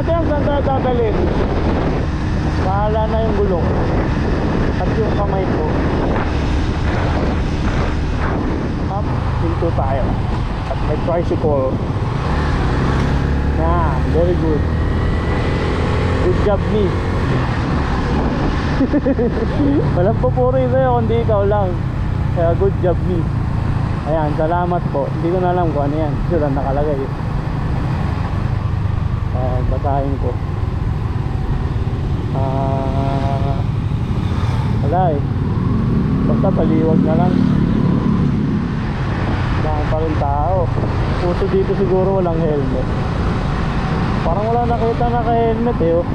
natin ang saan tayo dadalhin. Bahala na yung gulong. At yung kamay ko. Up, hinto tayo. At may tricycle. Yeah, very good. Good job me. Walang pupuri sa'yo kundi ikaw lang. Kaya good job me. Ayan, salamat po. Hindi ko na alam kung ano yan. Sure, nakalagay. Ayan, basahin ko. Ah, wala eh. Basta paliwag na lang. Dami pa tao. Puso dito siguro walang helmet. Parang wala nakita naka-helmet eh. Oh.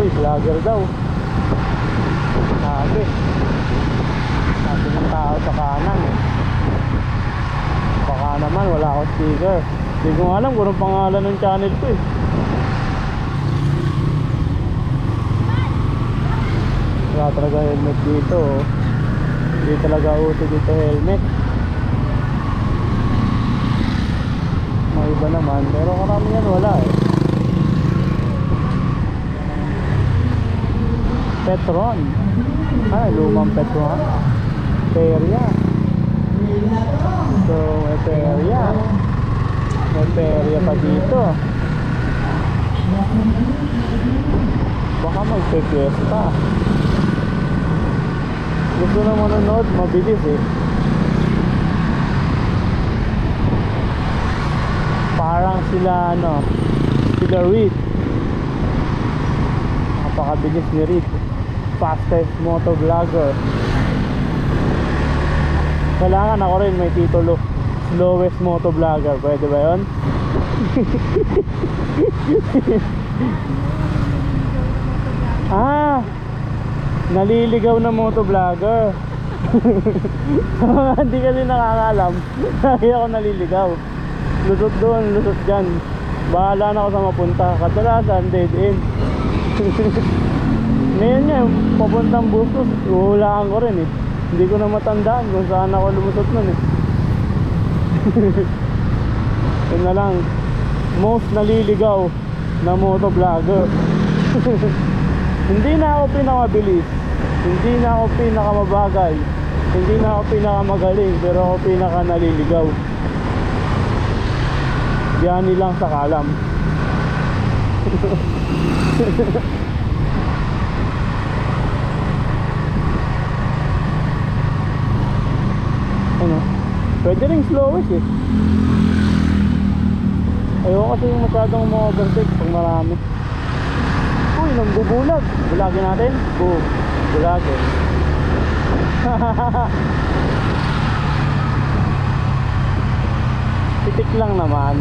Oy, vlogger daw. Sabi. Sabi ng tao sa kanan eh. Baka naman, wala akong sticker. Hindi ko alam kung anong pangalan ng channel ko eh. Wala talaga helmet dito oh. Hindi talaga uso dito helmet. Mga iba naman, pero karamihan wala eh. Petron. Ay, lumang Petron. Peria. So, may Peria. May Peria pa dito. Baka magpe-fiesta. Gusto na manonood, mabilis eh. Parang sila ano, sila Reed. Napakabilis ni Reed. Fastest motovlogger. Kailangan ako rin may titulo. Slowest motovlogger. Pwede ba yun? ah! Naliligaw na motovlogger. Sa hindi kasi nakakalam, lagi ako naliligaw. Lusot doon, lusot dyan. Bahala na ako sa mapunta. Kadalasan, dead end. Ngayon nga, papuntang Bustos, uhulaan ko rin eh. Hindi ko na matandaan kung saan ako lumusot nun eh. Yun na lang, most naliligaw na motovlogger. Hindi na ako pinakamabilis. Hindi na ako pinakamabagay. Hindi na ako pinakamagaling, pero ako pinaka naliligaw. Yan lang sa kalam. ano? Pwede rin slowest eh. Ayoko kasi yung masyadong ma-overtake pag marami. Uy, nambubulag. Bulagin natin. Boom. Bulagin. Titik lang naman.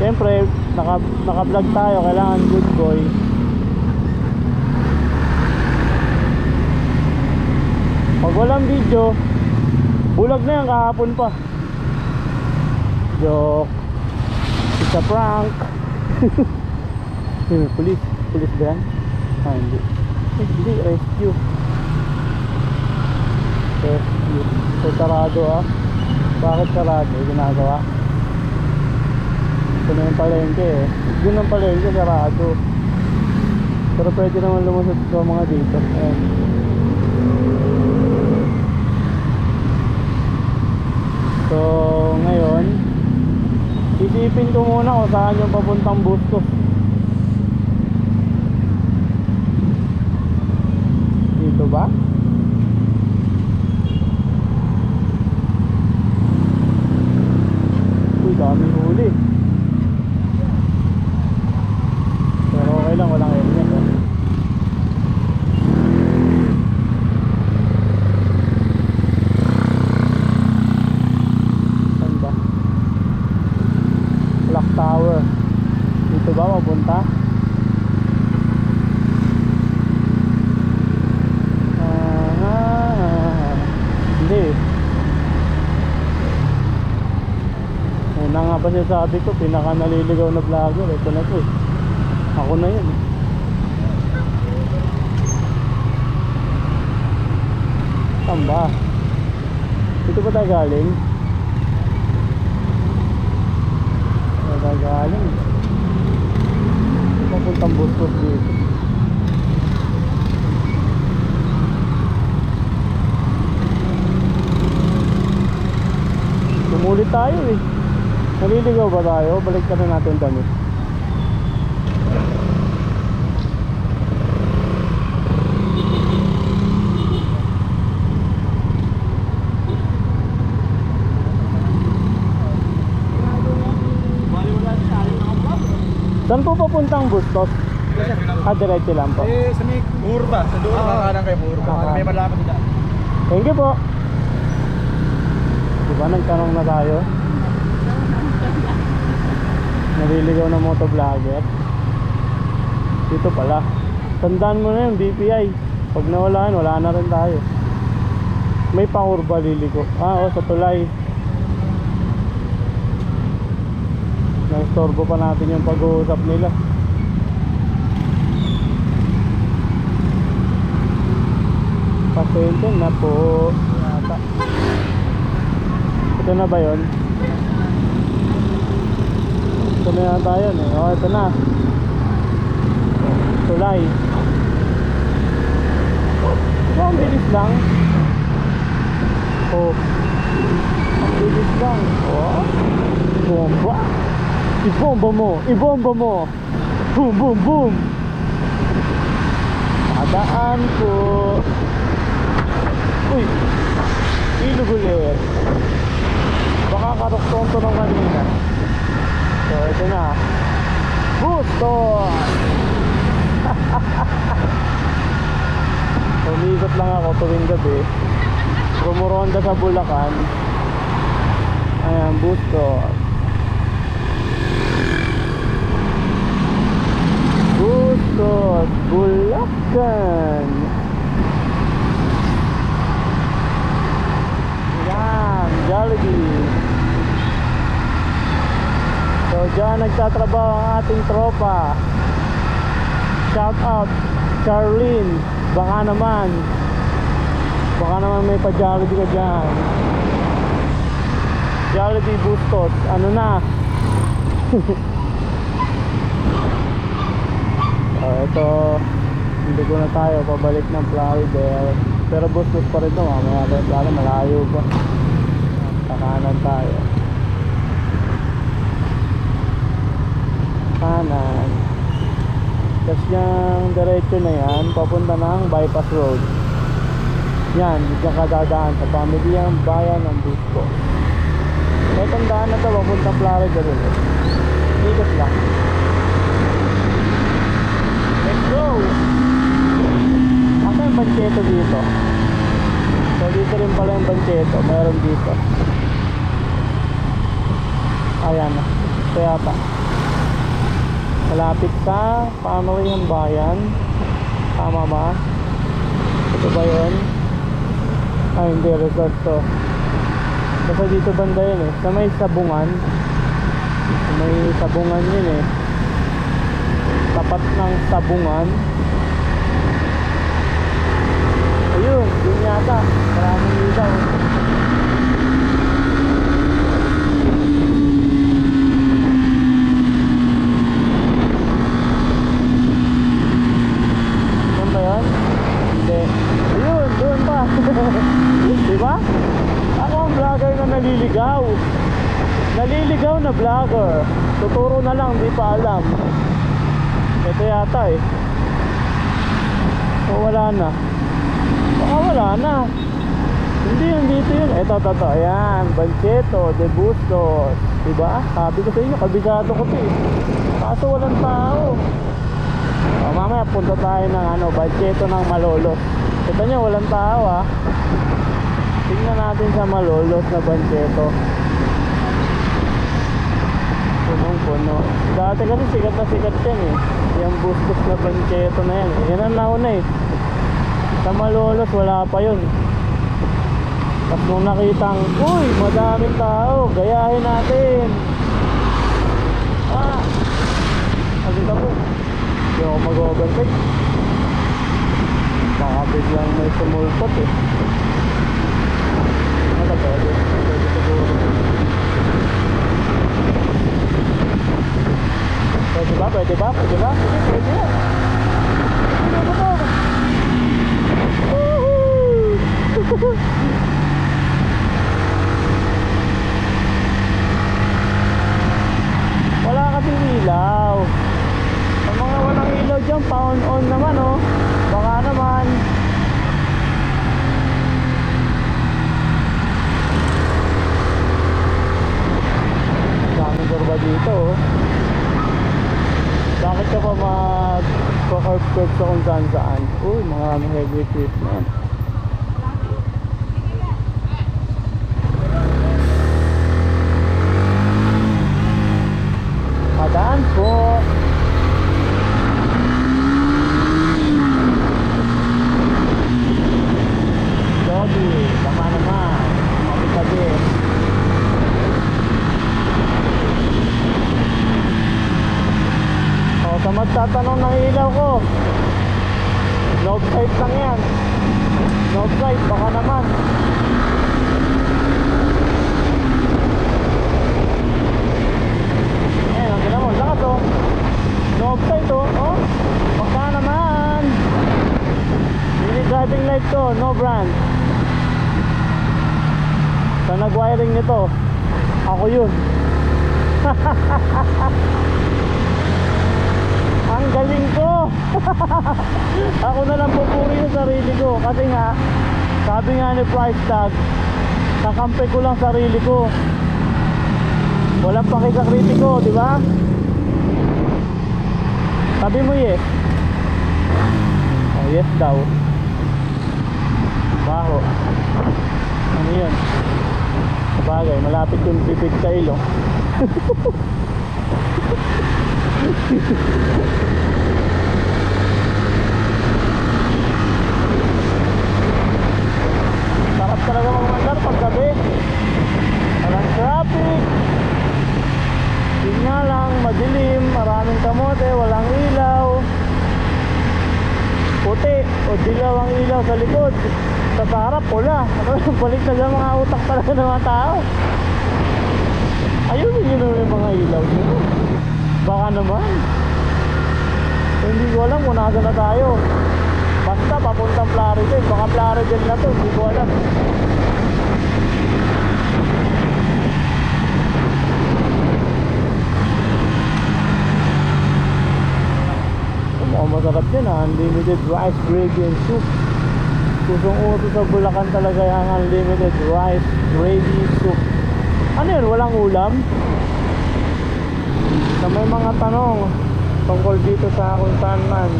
Siyempre, naka, naka-vlog tayo. Kailangan good boy. Pag walang video, bulag na yan kahapon pa. Joke. It's a prank. Yung police. Police ba yan? Ah, hindi. Hindi, rescue. Rescue. So, sarado ah. Bakit sarado? Ginagawa? Ito na yung palengke eh. Yun ang palengke, sarado. Pero pwede naman lumusot sa mga dito. Ayan. So, ngayon, isipin ko muna kung saan yung papuntang Bustos. Dito ba? Uy, daming huli. Pero okay lang, walang helmet. Eh. Saan ba? Clock Tower. Ba mapunta? Ah, hindi. Una nga ba sabi ko, pinaka naliligaw na vlogger. Ito na to eh. Ako na yun. eh. Saan ba? Dito ba tayo galing? Tayo galing? Papuntang bustos dito. Tumulit tayo eh. Naliligaw ba tayo? Balik na natin damit. Saan po papuntang Bustos? Ah, diretso lang po. Eh, sa may Murba, sa doon, Ah. kakanan kay Murba. Ah. May malapit nila. Thank you po. Diba nagtanong na tayo? Naliligaw na motovlogger. Dito pala. Tandaan mo na yung BPI. Pag nawalaan, wala na rin tayo. May pangurba liligo. Ah, oh, sa tulay. Naistorbo pa natin yung pag-uusap nila. Pasensya na po. Yata. Ito na ba yun? Ito na yata yun eh. Oh, ito na. Tulay. Oh, ang bilis lang. Oh. Ang bilis lang. Oh. Bomba. Ibomba mo. Ibomba mo. Boom, boom, boom. Padaan po. Uy. Ilog ulit. Baka karoktong to ng kanina. So, ito na. Gusto! Umikot lang ako tuwing gabi. Rumuronda sa Bulacan. Ayan, Bustos. Bustos, Bulacan. Yan, Jollibee. So, dyan nagtatrabaho ang ating tropa. Shout out, Charlene. Baka naman. Baka naman may pa-Jollibee ka dyan. Jollibee Bustos. Ano na? Oh, ito, hindi ko na tayo pabalik ng Plaridel. Pero bustos pa rin ito, mamaya rin, lalo malayo pa. Kakanan tayo. Kanan. Tapos yung diretso na yan, papunta ng bypass road. Yan, diyan ka dadaan sa pamilyang bayan ng Busco. May tandaan na to, papunta Plaridel ulit. Ikot lang. Bancheto dito? So dito rin pala yung bancheto. Meron dito. Ayan. Ito yata. Malapit sa pamalayang bayan. Tama ba? Ito ba yun? Ay hindi. Resort to. Basta dito banda yun eh. Sa may sabungan. Sa may sabungan yun eh tapat ng sabungan ayun yun yata maraming ilaw Saan ba yun? Hindi. Ayun, doon pa. diba? Ako ang vlogger na naliligaw. Naliligaw na vlogger. Tuturo na lang, di pa alam. Ito yata eh. O wala na. Wala na. Hindi yun, dito yun. Ito, ito, ito. Ayan, Bancheto, De Bustos. Diba? Sabi ko sa inyo, kabisado ko to eh. Kaso walang tao. O, mamaya punta tayo ng ano, Bancheto ng Malolos. Kita nyo, walang tao ah. Tingnan natin sa Malolos na Bancheto. Punong puno. Dati kasi sikat na sikat yan eh. Yung bustos na bancheto na yan. eh. Yan ang nauna eh sa malolos wala pa yun. Tapos nung nakitang uy madaming tao gayahin natin. Ah! Agad ako hindi ako mag-overtake. Baka biglang may tumulpot eh. Ano pwede pwede siguro. Pwede ba pwede ba pwede ba? Pwede pwede, pwede. Wala kasing ilaw. Ang mga walang ilaw dyan, pa-on-on naman oh. Baka naman. Daming kurba dito oh. Bakit ka pa mag-curve-curve sa kung saan-saan? Uy, mga heavy trip. Magtatanong ng ilaw ko. Love site lang yan. Love site, baka naman. Ayan, ang mo. Lakas oh. Love site oh. Oh, baka naman. Hindi driving light to, no brand. Sa nag-wiring nito, ako yun. Ang galing ko! ako na lang pupuri sa sarili ko kasi nga, sabi nga ni price tag, kakampi ko lang sarili ko. Walang pakikakritiko, di ba? Sabi mo yes. Oh, yes daw. Baho. Ano yun? Sabagay, malapit yung pipit sa ilong. Sarap talaga magmandar pag gabi. Walang traffic. Yun nga lang, madilim, maraming kamote, walang ilaw. Puti o dilaw ang ilaw sa likod. Sa harap, pula. Balik na mga utak talaga ng mga tao. Ayun yun yung mga ilaw nyo. Baka naman. Hindi ko alam kung nasa na tayo. Basta papuntang Plaridel. Baka Plaridel na to. Hindi ko alam. Mukhang masarap yan ah. Unlimited rice, gravy, and soup. Kusong uto sa Bulacan talaga yung unlimited rice, gravy, soup. Ano yun? Walang ulam? Na may mga tanong tungkol dito sa kung saan man.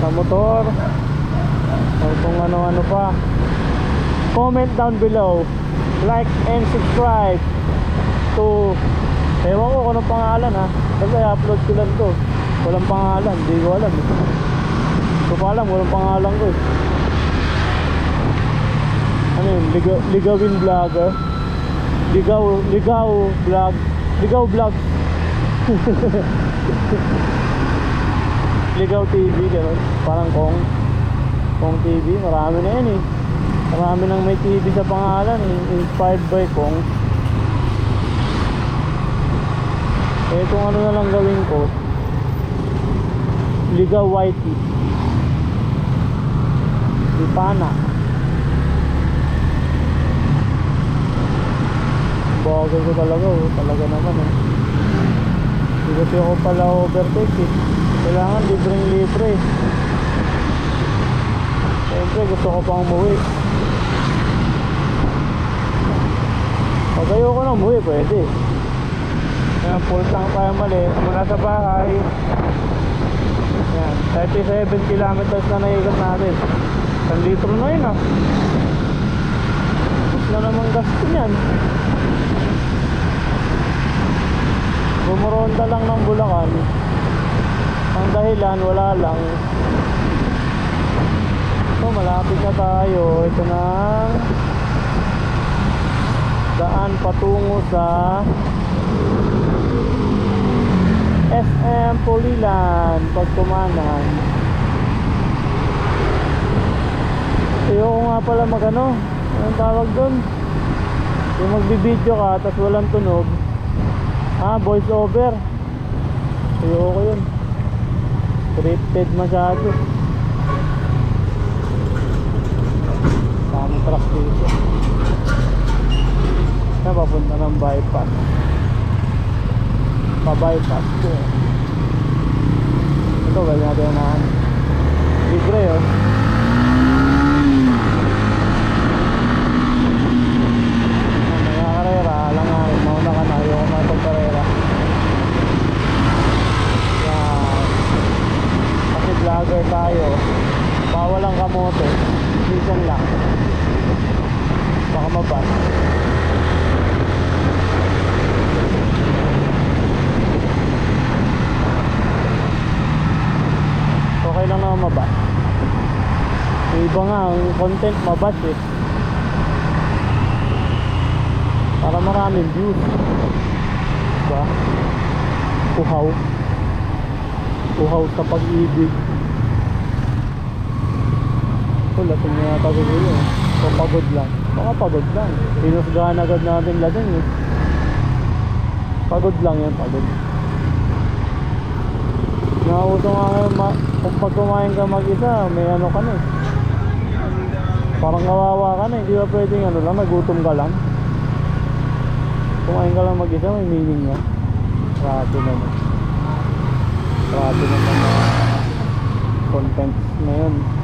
Sa motor o kung ano-ano pa. Comment down below. Like and subscribe to ewan ko kung anong pangalan ha? Kasi upload ko lang to. Walang pangalan hindi ko alam. Hindi ko alam walang pangalan ko eh. Ano yun? Ligaw, ligawin vlogger? Ligaw ligaw vlog ligaw vlog ligaw TV gano'n parang kong kong TV marami na yan eh marami nang may TV sa pangalan eh. inspired by kong eh kung ano na lang gawin ko ligaw whitey Lipana Bagal ko talaga oh. Talaga naman eh. Hindi kasi ako pala overtake eh. Kailangan libreng libre. Siyempre gusto ko pang umuwi. Pag ayoko na umuwi, pwede. Kaya full tank tayo mali. Mula sa bahay. Yan. 37 kilometers na naikot natin. 1 litro na yun ah. Na naman gasto niyan. Bumuronda lang ng Bulacan. Ang dahilan, wala lang. So, malapit na tayo. Ito na daan patungo sa SM Pulilan, Pagkumanan. Ayoko nga pala magano. Anong tawag doon? Yung magbibideo ka, tapos walang tunog. Ah, voice over. Ayoko yun. Scripted masyado. Dami truck dito. Na papunta ng bypass. Pa-bypass ko. Ito, ganyan natin na libre oh. vlogger tayo. Bawal ang kamote. Season lang. Baka mabas. Okay lang naman mabas. Yung iba nga ang content mabas eh. Para maraming views. Diba? Uhaw. Uhaw sa pag-ibig. Ito, lasing na yata ko yun. O pagod lang. Baka pagod lang. Pinusgahan agad natin lasing eh. Pagod lang yan, pagod. Nauso nga ngayon, ma- kung pag kumain ka mag-isa, may ano ka na eh. Parang kawawa ka na, hindi ba pwedeng ano lang, nagutom ka lang. Kumain ka lang mag-isa, may meaning yan. Grabe naman. Grabe naman na contents na yun.